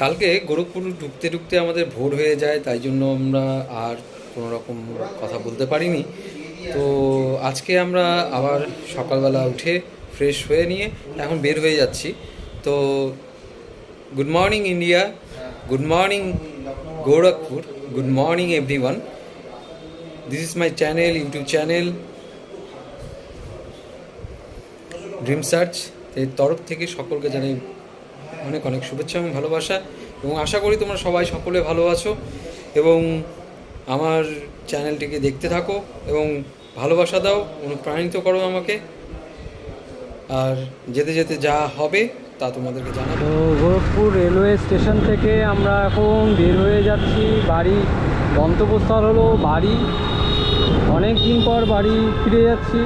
কালকে গোরখপুর ঢুকতে ঢুকতে আমাদের ভোর হয়ে যায়, তাই জন্য আমরা আর কোনো রকম কথা বলতে পারিনি। তো আজকে আমরা আবার সকালবেলা উঠে ফ্রেশ হয়ে নিয়ে এখন বের হয়ে যাচ্ছি। তো good morning India good morning Gorakhpur good morning everyone this is my channel YouTube channel dream search এর তরফ থেকে সকলকে জানাই অনেক অনেক শুভেচ্ছা এবং ভালোবাসা এবং আশা করি তোমরা সবাই সকলে ভালো আছো এবং আমার চ্যানেলটিকে দেখতে থাকো এবং ভালোবাসা দাও, অনুপ্রাণিত করো আমাকে। আর যেতে যেতে যা হবে তা তোমাদেরকে জানাব। গোরখপুর রেলওয়ে স্টেশন থেকে আমরা এখন বের হয়ে যাচ্ছি। বাড়ি, গন্তব্যস্থল হলো বাড়ি। অনেক দিন পর বাড়ি ফিরে যাচ্ছি।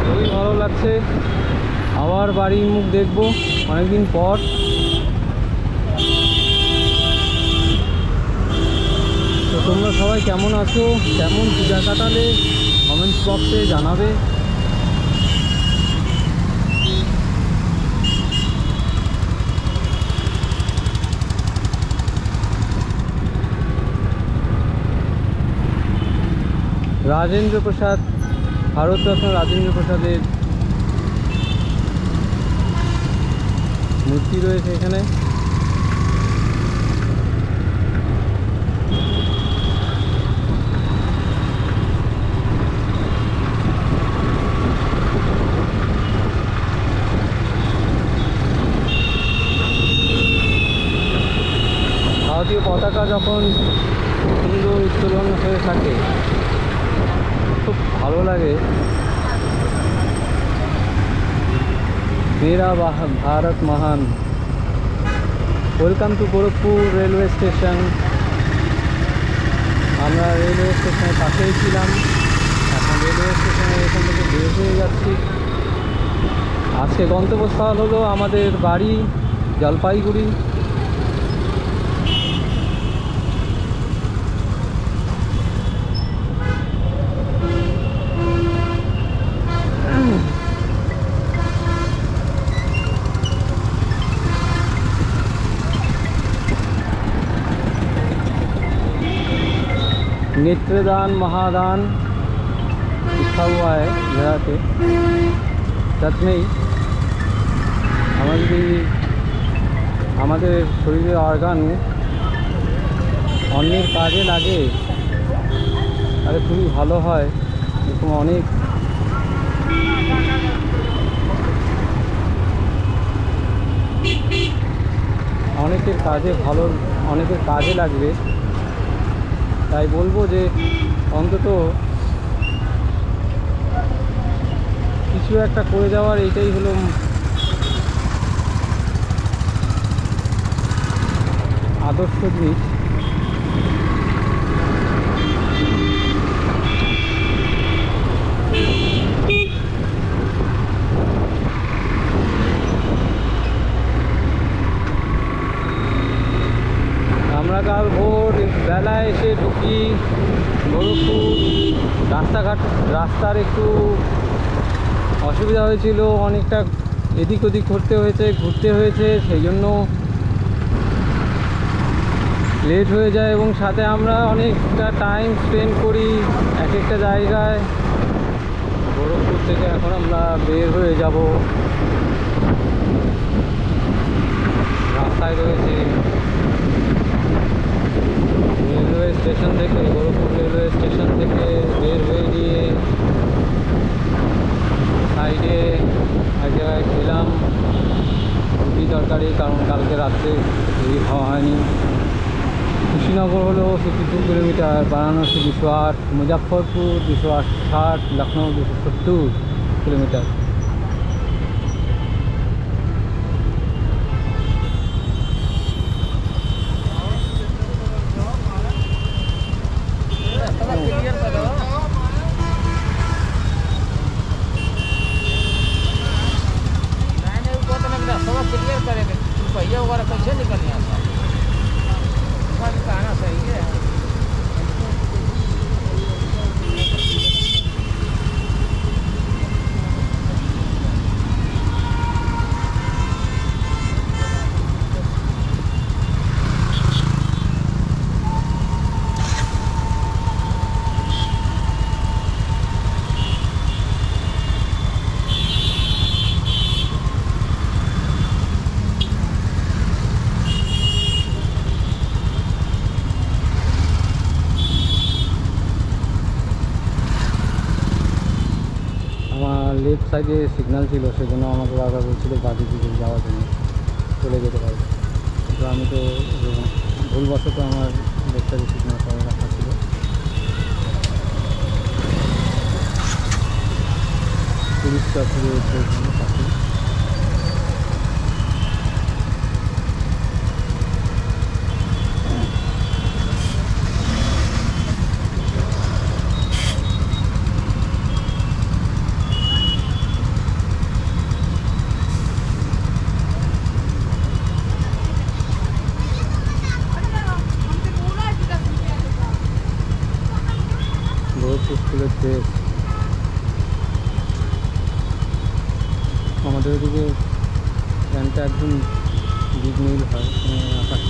খুবই ভালো লাগছে। আবার বাড়ির মুখ দেখব অনেকদিন পর। তো তোমরা সবাই কেমন আছো? কেমন পূজা কাটালে? কমেন্টস বক্সে জানাবে। রাজেন্দ্র প্রসাদ ভারতরত্ন রাজেন্দ্র প্রসাদের মূর্তি রয়েছে এখানে। ভারতীয় পতাকা যখন সুন্দর উত্তোলন হয়ে থাকে খুব ভালো লাগে। বাহ- ভারত মহান welcome to Gorakhpur railway station আমরা রেলওয়ে স্টেশনের পাশেই ছিলাম। এখন রেলওয়ে স্টেশনে এখান থেকে বের হয়ে যাচ্ছি। আজকে গন্তব্যস্থল হলো আমাদের বাড়ি, জলপাইগুড়ি। नेत्रदान महादान लिखा हुआ है जगह पे सच में ही আমাদের এই আমাদের শরীরের অর্গান অন্যের কাজে লাগে তাহলে খুবই ভালো হয় এরকম অনেক অনেকের কাজে ভালো অনেকের কাজে লাগবে তাই বলব যে অন্তত কিছু একটা করে যাওয়ার এইটাই হলো আদর্শ জিনিস আমরা কাল বেলায় এসে ঢুকি গোরখপুর রাস্তাঘাট, রাস্তার একটু অসুবিধা হয়েছিল, অনেকটা এদিক ওদিক করতে হয়েছে, ঘুরতে হয়েছে, সেই জন্য লেট হয়ে যায় এবং সাথে আমরা অনেকটা টাইম স্পেন্ড করি এক একটা জায়গায়। গোরখপুর থেকে এখন আমরা বের হয়ে যাব। রাস্তায় রয়েছে রেলওয়ে স্টেশন থেকে গোরখপুর রেলওয়ে স্টেশন থেকে বের হয়ে গিয়ে সাইডে এক জায়গায় খেলাম রুটি তরকারি, কারণ কালকে রাত্রে রুটি খাওয়া হয়নি। কুশিনগর হলো ফিফটি টু কিলোমিটার, বারাণসী দুশো আট মুজাফরপুর দুশো ষাট লখনৌ দুশো সত্তর কিলোমিটার। সাইডে সিগন্যাল ছিল, সেজন্য আমাকে বারবার বলছিল বাকি দিকে যাওয়ার জন্য চলে যেতে পারবে কিন্তু আমি তো ভুলবশত আমার লেফট সাইডে সিগন্যাল করে রাখা ছিল। পুলিশ ট্রাফিক রয়েছে ওখানে পাশে বহুত্ব স্কুলের ড্রেস আমাদের ওদিকে প্যান্টটা একদম বিগ নীল হয় মানে আকাশ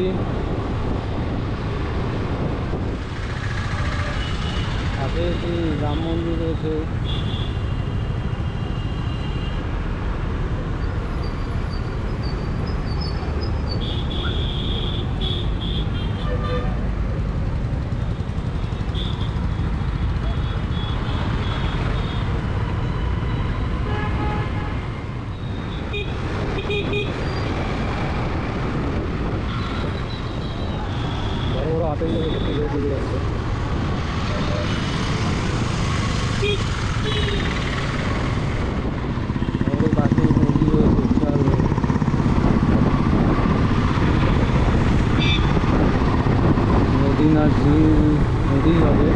সিটি পাশে একটি রাম মন্দির রয়েছে। বড় বড় আপেল রয়েছে দিকে যাচ্ছে আমাদের পাশে নদী রয়েছে বিশাল নদী। নদী না ঝিল নদী হবে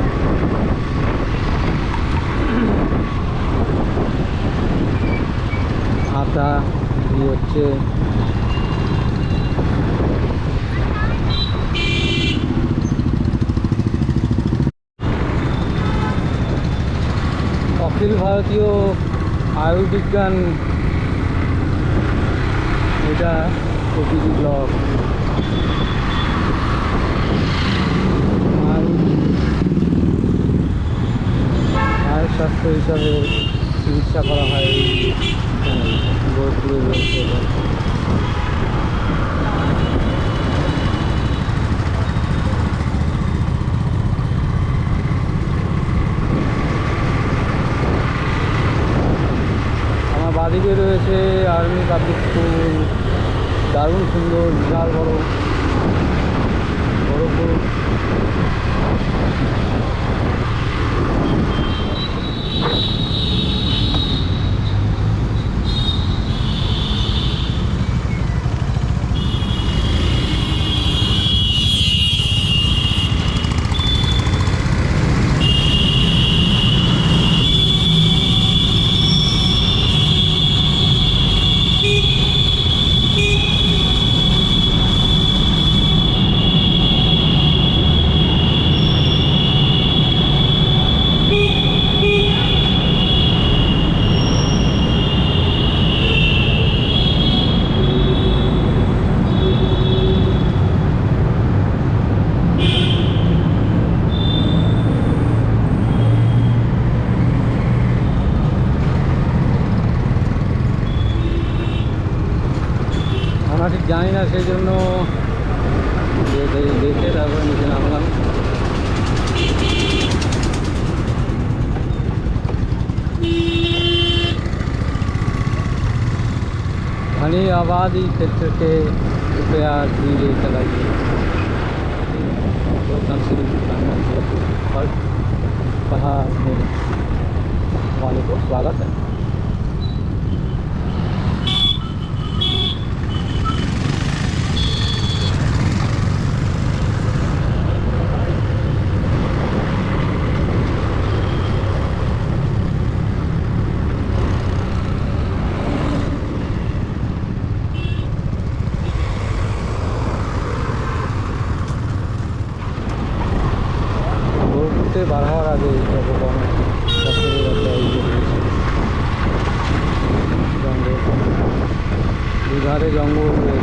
আটা দিয়ে হচ্ছে অখিল ভারতীয় আয়ুর্বিজ্ঞান এটা প্রকৃতি ব্লক আয়ুর স্বাস্থ্য হিসাবে চিকিৎসা করা হয় এই বোলপুরে রয়েছে এটা। আমার বাদিকে রয়েছে আর্মি পাবলিক স্কুল দারুণ সুন্দর বিশাল বড়। বড় পুরো मणि आबादी क्षेत्र के कृपया धीरे चलाइए। तो और पढ़ा वाले को स्वागत है। আগে যাব জঙ্গল। জঙ্গল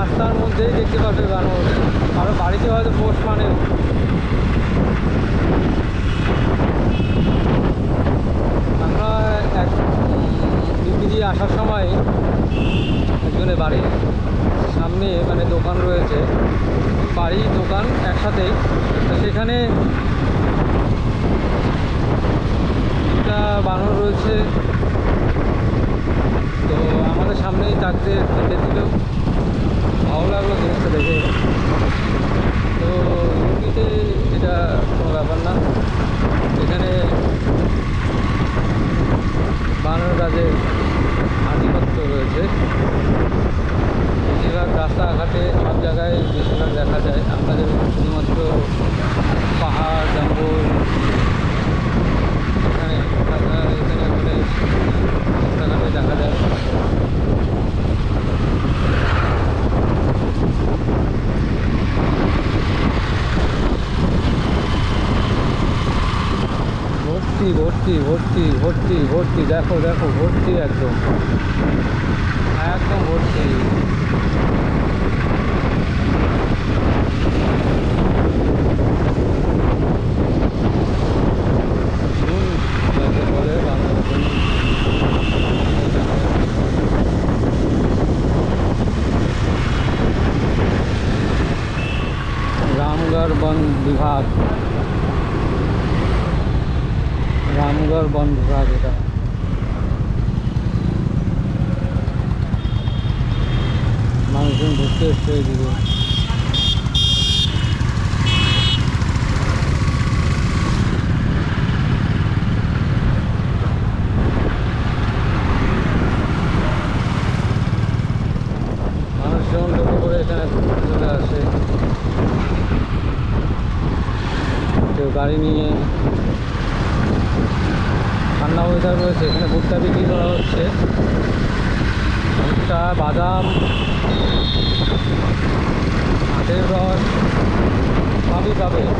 রাস্তার মধ্যেই দেখতে পাবে বানর আরও বাড়িতে হয়তো পোস্ট মানে ভর্তি ভর্তি ভর্তি ভর্তি ভর্তি দেখো দেখো ভর্তি একদম একদম ভর্তি रामगढ़ वन विभाग সুন্দর বনবিভাগ এটা। মানুষজন ঘুরতে এসছে এদিকে ダメです。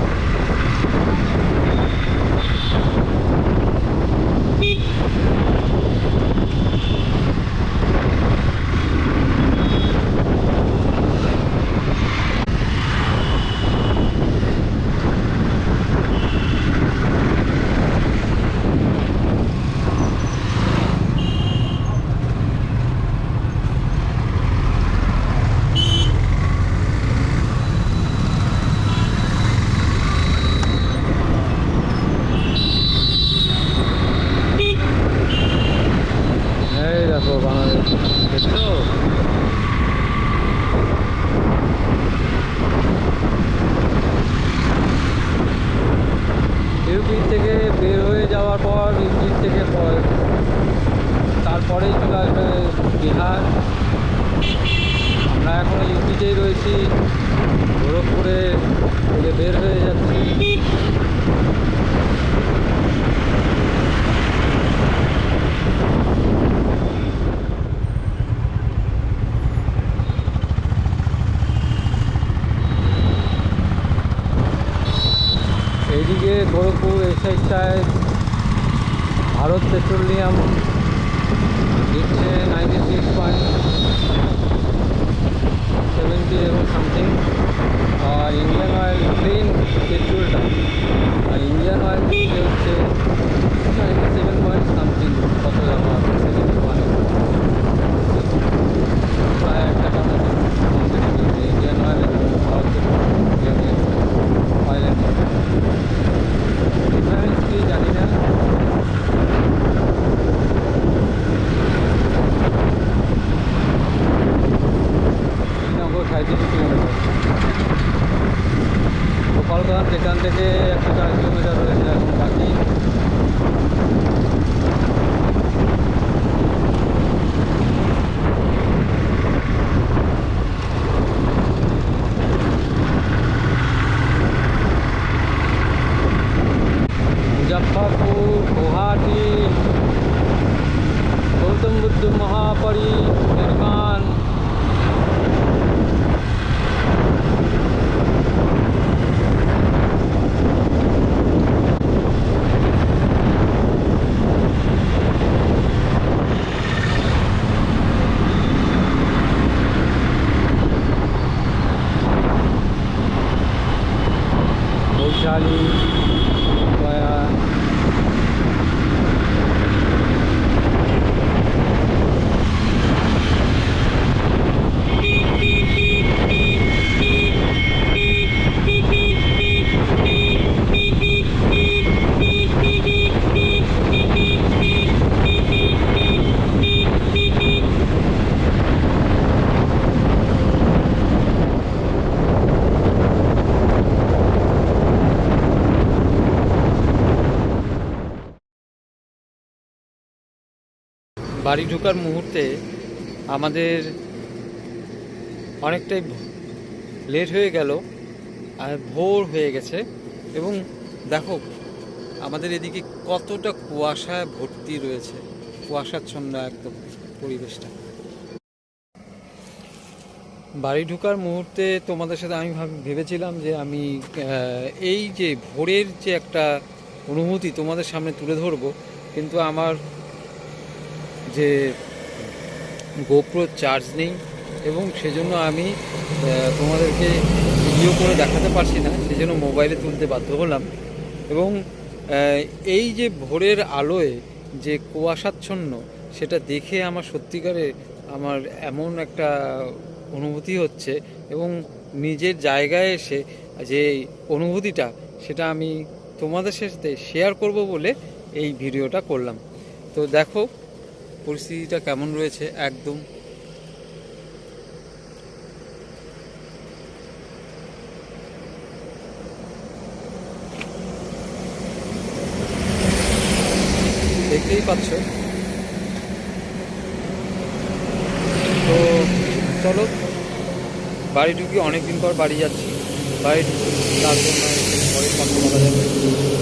আজকে গোরখপুর, এসআইসআই, ভারত পেট্রোলিয়াম দিচ্ছে নাইনটি সিক্স পয়েন্ট সেভেন্টি এবং সামথিং আর ইন্ডিয়ান অয়েল ক্লিন পেট্রোলটা আর ইন্ডিয়ান অয়েল হচ্ছে নাইনটি সেভেন পয়েন্ট সামথিং কত টাকা সেভেন্টি পয়েন্ট প্রায় একটা Indian oil Bharat oil Thank you. বাড়ি ঢোকার মুহূর্তে আমাদের অনেকটাই লেট হয়ে গেল, আর ভোর হয়ে গেছে। এবং দেখো, আমাদের এদিকে কতটা কুয়াশায় ভর্তি রয়েছে, কুয়াশাচ্ছন্ন একদম পরিবেশটা। বাড়ি ঢুকার মুহূর্তে তোমাদের সাথে আমি ভাব- ভেবেছিলাম যে আমি এই যে ভোরের যে একটা অনুভূতি তোমাদের সামনে তুলে ধরবো, কিন্তু আমার যে গোপ্রো চার্জ নেই এবং সেজন্য আমি তোমাদেরকে ভিডিও করে দেখাতে পারছি না, সেজন্য মোবাইলে তুলতে বাধ্য হলাম। এবং এই যে ভোরের আলোয় যে কুয়াশাচ্ছন্ন, সেটা দেখে আমার সত্যিকারে আমার এমন একটা অনুভূতি হচ্ছে এবং নিজের জায়গায় এসে যে অনুভূতিটা, সেটা আমি তোমাদের সাথে শেয়ার করব বলে এই ভিডিওটা করলাম। তো দেখো পরিস্থিতিটা কেমন রয়েছে? একদম। দেখতেই পাচ্ছ। তো চলো, বাড়ি ঢুকি অনেকদিন পর বাড়ি যাচ্ছি। বাড়ি ঢুকি তার জন্য পরে কথা বলা যাবে।